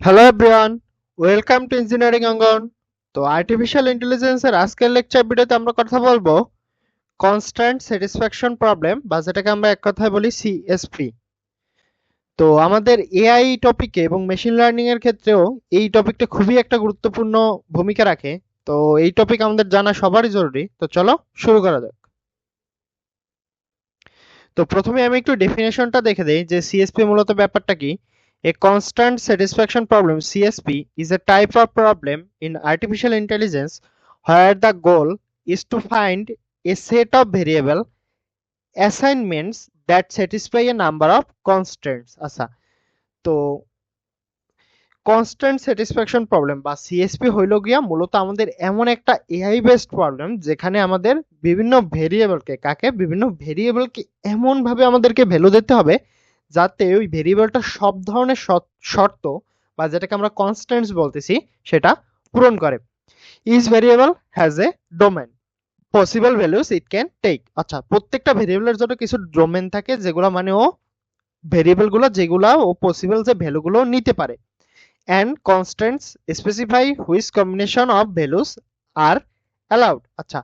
Hello everyone welcome to engineering Angon তো artificial ইন্টেলিজেন্সের আজকের লেকচার ভিডিওতে আমরা কথা বলব কনস্ট্যান্ট স্যাটিসফ্যাকশন প্রবলেম বা যেটাকে আমরা এক কথায় বলি সিএসপি তো আমাদের এআই টপিকে এবং মেশিন লার্নিং এর ক্ষেত্রেও এই টপিকটা খুবই একটা গুরুত্বপূর্ণ ভূমিকা রাখে। তো এই টপিক আমাদের জানা সবারই জরুরি। তো চলো শুরু করা যাক। তো প্রথমে আমি একটু ডেফিনেশনটা দেখে দেই যে সিএসপি মূলত ব্যাপারটা কি। A constant satisfaction problem CSP is a type of problem in artificial intelligence where the goal is to find a set of variable assignments that satisfy a number of constants আচ্ছা তো constant satisfaction problem বা CSP হইল গিয়া মূলত আমাদের এমন একটা AI based problem যেখানে আমাদের বিভিন্ন ভেরিয়েবলকে কাকে বিভিন্ন ভেরিয়েবলকে এমন ভাবে আমাদেরকে ভ্যালু দিতে হবে যাতে ওই ভেরিয়েবলটা সব ধরনের শর্ত- বা যেটাকে আমরা কনস্ট্যান্টস বলতেছি, সেটা পূরণ করে। Is variable has a domain possible values it can take আচ্ছা প্রত্যেকটা ভেরিয়েবলের জন্য কিছু ডোমেন থাকে, যেগুলো মানে ও ভেরিয়েবলগুলো যেগুলা ও পসিবল যে ভ্যালুগুলো নিতে পারে। And constants specify which combination of values are allowed আচ্ছা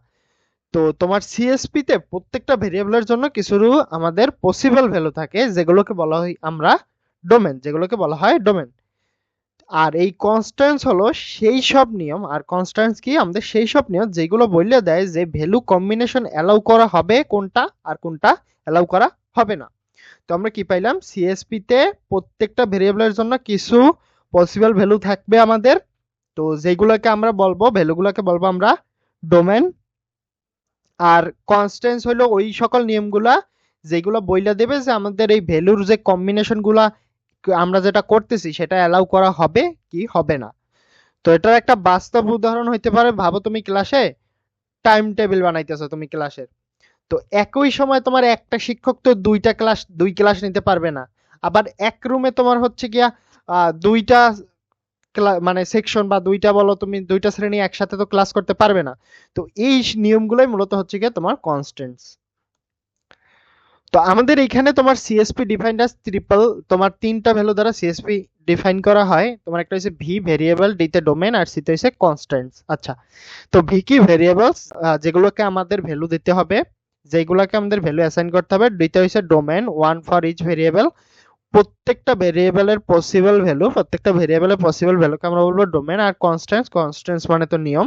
তো তোমার সিএসপি তে প্রত্যেকটা ভেরিয়েবলের জন্য কিছু আমাদের পসিবল ভ্যালু থাকে, যেগুলোকে বলা হয় আমরা ডোমেন যেগুলোকে বলা হয় ডোমেন আর এই কনস্ট্যান্স হলো সেই সব নিয়ম, আর কনস্ট্যান্স কি? আমাদের সেই সব নিয়ম যেগুলো বললে দেয় যে ভ্যালু কম্বিনেশন অ্যালাউ করা হবে কোনটা আর কোনটা অ্যালাউ করা হবে না। তো আমরা কি পাইলাম? সিএসপি তে প্রত্যেকটা ভেরিয়েবলের জন্য কিছু পসিবল ভ্যালু থাকবে আমাদের। তো যেগুলোকে আমরা বলব ভ্যালুগুলোকে বলব আমরা ডোমেন আর কনস্ট্যান্স হলো ওই সকল নিয়মগুলা যেগুলো বইলা দেবে যে আমাদের এই ভ্যালুর যে কম্বিনেশনগুলা আমরা যেটা করতেছি সেটা অ্যালাউ করা হবে কি হবে না। তো এটার একটা বাস্তব উদাহরণ হইতে পারে, ভাবো তুমি ক্লাসে টাইম টেবিল বানাইতেছো তুমি ক্লাসের তো একই সময় তোমার একটা শিক্ষক তো দুইটা ক্লাস দুই ক্লাস নিতে পারবে না। আবার এক রুমে তোমার হচ্ছে গিয়া দুইটা মানে সেকশন বা দুইটা বলো, তুমি দুইটা শ্রেণি একসাথে তো ক্লাস করতে পারবে না। তো এই নিয়মগুলোই মূলত হচ্ছে গিয়ে তোমার কনস্ট্যান্টস তো আমাদের এখানে তোমার সিএসপি ডিফাইন্ড অ্যাজ ট্রিপল তোমার তিনটা ভ্যালু দ্বারা সিএসপি ডিফাইন করা হয়। তোমার একটা হচ্ছে ভি ভেরিয়েবল ডিতে ডোমেন আর সিতে হচ্ছে কনস্ট্যান্টস আচ্ছা তো ভি কি ভেরিয়েবলস যেগুলোকে আমাদের ভ্যালু দিতে হবে, যেগুলোকে আমাদের ভ্যালু অ্যাসাইন করতে হবে ডিতে হচ্ছে domain one for each variable প্রত্যেকটা ভেরিয়েবলের পসিবল ভ্যালু প্রত্যেকটা ভেরিয়েবলের পসিবল ভ্যালুকে আমরা বলব ডোমেন আর কনস্ট্যান্টস কনস্ট্যান্টস মানে তো নিয়ম।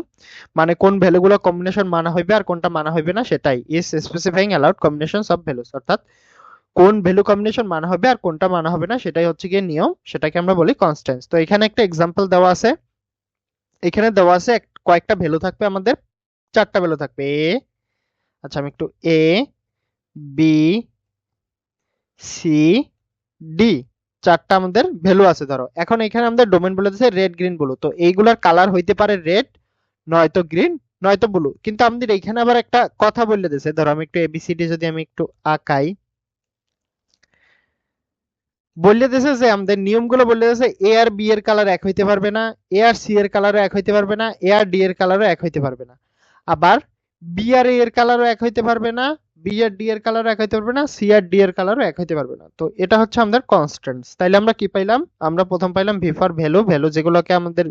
মানে কোন ভ্যালুগুলো কম্বিনেশন মানা হইবে আর কোনটা মানা হইবে না সেটাই। Is specifying allowed combinations of values অর্থাৎ কোন ভ্যালু কম্বিনেশন মানা হবে আর কোনটা মানা হবে না সেটাই হচ্ছে গিয়ে নিয়ম। সেটাকে আমরা বলি কনস্ট্যান্টস তো এখানে একটা এক্সাম্পল দেওয়া আছে। এখানে দেওয়া আছে কয়েকটা ভ্যালু থাকবে আমাদের। চারটা ভ্যালু থাকবে। এ আচ্ছা আমি একটু এ বি সি ডি চারটা আমাদের ভ্যালু আছে, ধরো। এখন এখানে আমাদের ডোমেন বলে দিয়েছে রেড গ্রিন ব্লু তো এইগুলার কালার হইতে পারে রেড নয়তো গ্রিন নয়তো ব্লু কিন্তু আমাদের এখানে আবার একটা কথা বলে দিয়েছে। ধরো আমি একটু এবিসিডি যদি আমি একটু আঁকাই। বললে দিয়েছে যে আমাদের নিয়মগুলো বললে দিয়েছে এ আর বি এর কালার এক হইতে পারবে না এ আর সি এর কালারও এক হইতে পারবে না এ আর ডি এর কালারও এক হইতে পারবে না। আবার বি আর এ এর কালারও এক হইতে পারবে না বি আর ডি এর কালারও এক হইতে পারবে না সি আর ডি এর কালারও এক হইতে পারবে না। তো এটা হচ্ছে আমাদের কনস্ট্যান্টস তাইলে আমরা কি পাইলাম? আমরা প্রথম পাইলাম ভি ফর ভ্যালু ভ্যালু যেগুলোকে আমাদের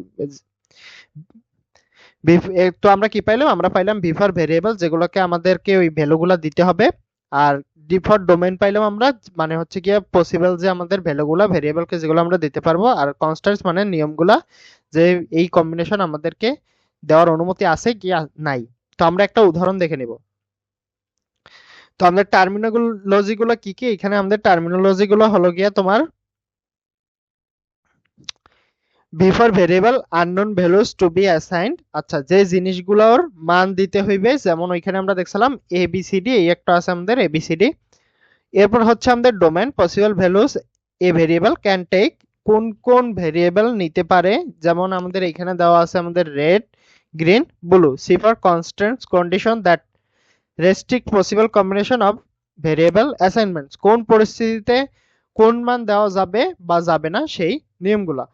তো আমরা কি পাইলাম? আমরা পাইলাম ভি ফর ভেরিয়েবল যেগুলোকে আমাদেরকে ওই ভ্যালুগুলো দিতে হবে। আর ডি ফর ডোমেন পাইলাম আমরা মানে হচ্ছে গিয়ে পসিবল যে আমাদের ভ্যালুগুলো ভেরিয়েবলকে যেগুলো আমরা দিতে পারব। আর কনস্ট্যান্টস মানে নিয়মগুলা, যে এই কম্বিনেশন আমাদেরকে দেওয়ার অনুমতি আছে কি নাই। তো আমরা একটা উদাহরণ দেখে নিব। তো আমাদের টার্মিনোলজি গুলো কি কি? এখানে আমাদের টার্মিনোলজি গুলো হলো গিয়া তোমার V variable unknown values to be assigned আচ্ছা যে জিনিসগুলোর মান দিতে হইবে, যেমন ওইখানে আমরা দেখছিলাম এ বি সি ডি এই একটা আছে আমাদের এ বি সি ডি এরপর হচ্ছে আমাদের domain possible values a variable can take কোন কোন ভেরিয়েবল নিতে পারে। যেমন আমাদের এখানে দেওয়া আছে আমাদের red green blue C for constants condition that restrict possible combination of variable assignments কোন পরিস্থিতিতে কোন মান দেওয়া যাবে বা যাবে না সেই নিয়মগুলা।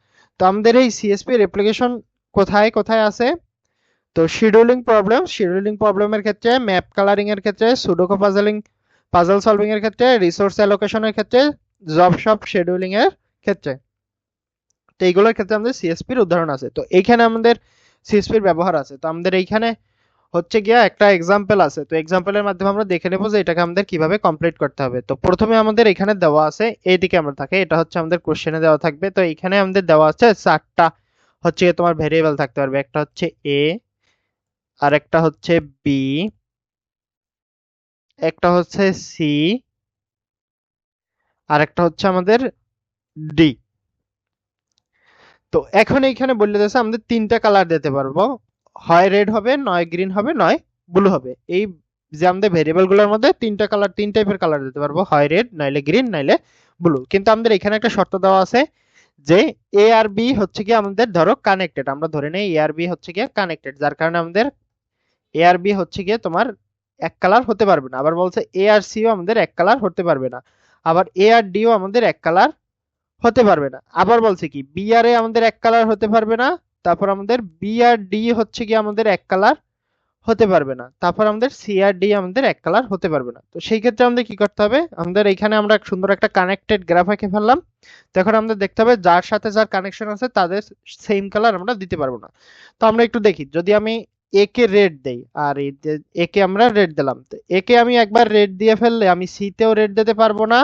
তো আমাদের এই সিএসপি অ্যাপ্লিকেশন কোথায় কোথায় আছে? তো শিডিউলিং প্রবলেম শিডিউলিং প্রবলেমের ক্ষেত্রে ম্যাপ কালারিং এর ক্ষেত্রে সুডোকো পাজলিং পাজল সলভিং এর ক্ষেত্রে রিসোর্স অ্যালোকেশনের ক্ষেত্রে জব শপ শিডিউলিং এর ক্ষেত্রে। তো তো এইগুলোর ক্ষেত্রে আমাদের সিএসপির উদাহরণ আছে। তো এইখানে আমাদের সিএসপির ব্যবহার আছে। তো আমাদের এইখানে হচ্ছে গিয়া একটা এক্সাম্পল আছে। তো এক্সাম্পলের মাধ্যমে আমরা দেখে নেব যে এটাকে আমাদের কীভাবে কমপ্লিট করতে হবে। তো প্রথমে আমাদের এখানে দেওয়া আছে, এইদিকে আমরা থাকে, এটা হচ্ছে আমাদের কোশ্চেনে দেওয়া থাকবে। তো এইখানে আমাদের দেওয়া আছে চারটা, হচ্ছে তোমার ভেরিয়েবল থাকতে পারবে। একটা হচ্ছে এ আর একটা হচ্ছে বি একটা হচ্ছে সি আর একটা হচ্ছে আমাদের ডি তো এখন এইখানে বললে দিয়েছে, আমাদের তিনটা কালার দিতে পারব। হয় রেড হবে, নয় গ্রিন হবে, নয় ব্লু হবে। এই যে আমাদের ভেরিয়েবলগুলোর মধ্যে তিনটা কালার তিন টাইপের কালার দিতে পারব। হয় রেড নাইলে গ্রিন নাইলে ব্লু কিন্তু আমাদের এখানে একটা শর্ত দেওয়া আছে যে এ আর বি হচ্ছে কি আমাদের ধরো কানেক্টেড আমরা ধরে নেই এ আর বি হচ্ছে গিয়ে কানেক্টেড যার কারণে আমাদের এ আর বি হচ্ছে গিয়ে তোমার এক কালার হতে পারবে না। আবার বলছে এ আর সিও আমাদের এক কালার হতে পারবে না। আবার এ আর ডিও আমাদের এক কালার হতে পারবে না। আবার বলছে কি বি আর এ আমাদের এক কালার হতে পারবে না। তারপর আমাদের বি আর ডি হচ্ছে কি আমাদের এক কালার হতে পারবে না। তারপর আমাদের সি আর ডি আমাদের এক কালার হতে পারবে না। তো সেই ক্ষেত্রে আমাদের কি করতে হবে? আমাদের এখানে আমরা এক সুন্দর একটা কানেক্টেড গ্রাফ এঁকে ফেললাম। তো এখন আমাদের দেখতে হবে যার সাথে যার কানেকশন আছে, তাদের সেম কালার আমরা দিতে পারব না। তো আমরা একটু দেখি, যদি আমি এ কে রেড দেই, আর এ কে আমরা রেড দিলাম, তো এ কে আমি একবার রেড দিয়ে ফেললে আমি সি তেও রেড দিতে পারব না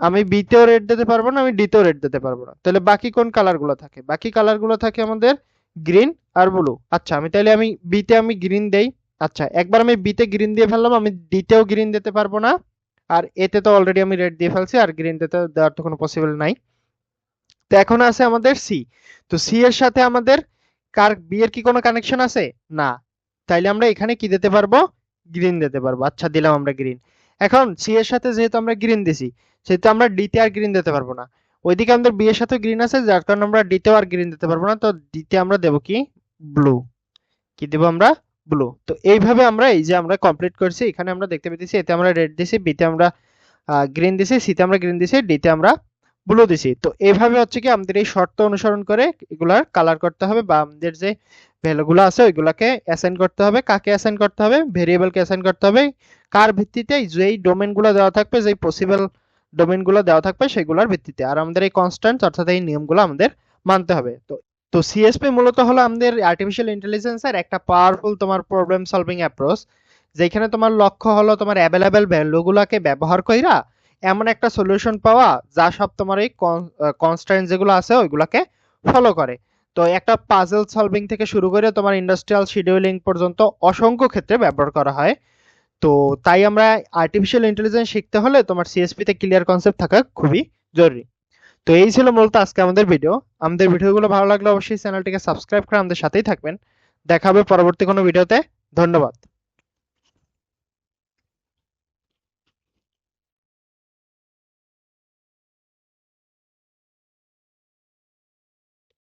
আমি বি তেও রেড দিতে পারব না, আমি ডি তেও রেড দিতে পারব না। তাহলে বাকি কোন কালারগুলো থাকে? বাকি কালারগুলো থাকে আমাদের গ্রিন আর ব্লু আচ্ছা আমি তাহলে আমি বি তে আমি গ্রিন দেই। আচ্ছা একবার আমি বি তে গ্রিন দিয়ে ফেললাম, আমি ডি তেও গ্রিন দিতে পারব না। আর এতে তো অলরেডি আমি রেড দিয়ে ফেলছি, আর গ্রিন দিতে দেওয়ার তো কোনো পসিবল নাই। তো এখন আছে আমাদের সি তো সি এর সাথে আমাদের কার বি এর কি কোনো কানেকশন আছে? না। তাইলে আমরা এখানে কি দিতে পারব? গ্রিন দিতে পারব। আচ্ছা দিলাম আমরা গ্রিন এখন সি এর সাথে যেহেতু আমরা গ্রিন দিছি, সেহেতু আমরা ডি তে আর গ্রিন দিতে পারব না। ওইদিকে আমাদের বি এর সাথে গ্রিন আছে, যার কারণে আমরা ডি তেও আর গ্রিন দিতে পারব না। তো ডি তে আমরা দেব কি? ব্লু কি দেব আমরা? ব্লু তো এইভাবে আমরা এই যে আমরা কমপ্লিট করছি, এখানে আমরা দেখতে পেতেছি এতে আমরা রেড দিছি বি তে আমরা গ্রিন দিছি সিতে আমরা গ্রিন দিছি ডি তে আমরা ব্লু দিছি। তো এইভাবে হচ্ছে কি আমাদের এই শর্ত অনুসরণ করে এগুলার কালার করতে হবে বা আমাদের যে ভ্যালুগুলো আছে ওইগুলাকে অ্যাসাইন করতে হবে। কাকে অ্যাসাইন করতে হবে? ভেরিয়েবলকে অ্যাসাইন করতে হবে। কার ভিত্তিতে? যেই ডোমেনগুলো দেওয়া থাকবে, যেই পসিবল ডোমেনগুলো দেওয়া থাকবে সেগুলোর ভিত্তিতে। আর আমাদের এই কনস্ট্যান্ট অর্থাৎ এই নিয়মগুলো আমাদের মানতে হবে। তো তো সিএসপি মূলত হলো আমাদের আর্টিফিশিয়াল ইন্টেলিজেন্সের একটা পাওয়ারফুল তোমার প্রবলেম সলভিং অ্যাপ্রোচ যেখানে তোমার লক্ষ্য হলো তোমার অ্যাভেলেবেল ভ্যালুগুলোকে ব্যবহার কইরা এমন একটা সলিউশন পাওয়া যা সব তোমার এই কনস্ট্যান্ট যেগুলো আছে ওইগুলোকে ফলো করে। তো একটা পাজল সলভিং থেকে শুরু করে তোমার ইন্ডাস্ট্রিয়াল শিডিউলিং পর্যন্ত অসংখ্য ক্ষেত্রে ব্যবহার করা হয়। তো তাই আমরা আর্টিফিশিয়াল ইন্টেলিজেন্স শিখতে হলে তোমার সিএসপি তে ক্লিয়ার কনসেপ্ট থাকা খুবই জরুরি। তো এই ছিল মূলত আজকে আমাদের ভিডিও আমাদের ভিডিওগুলো ভালো লাগলে অবশ্যই চ্যানেলটিকে সাবস্ক্রাইব করে আমাদের সাথেই থাকবেন। দেখা হবে পরবর্তী কোনো ভিডিওতে ধন্যবাদ।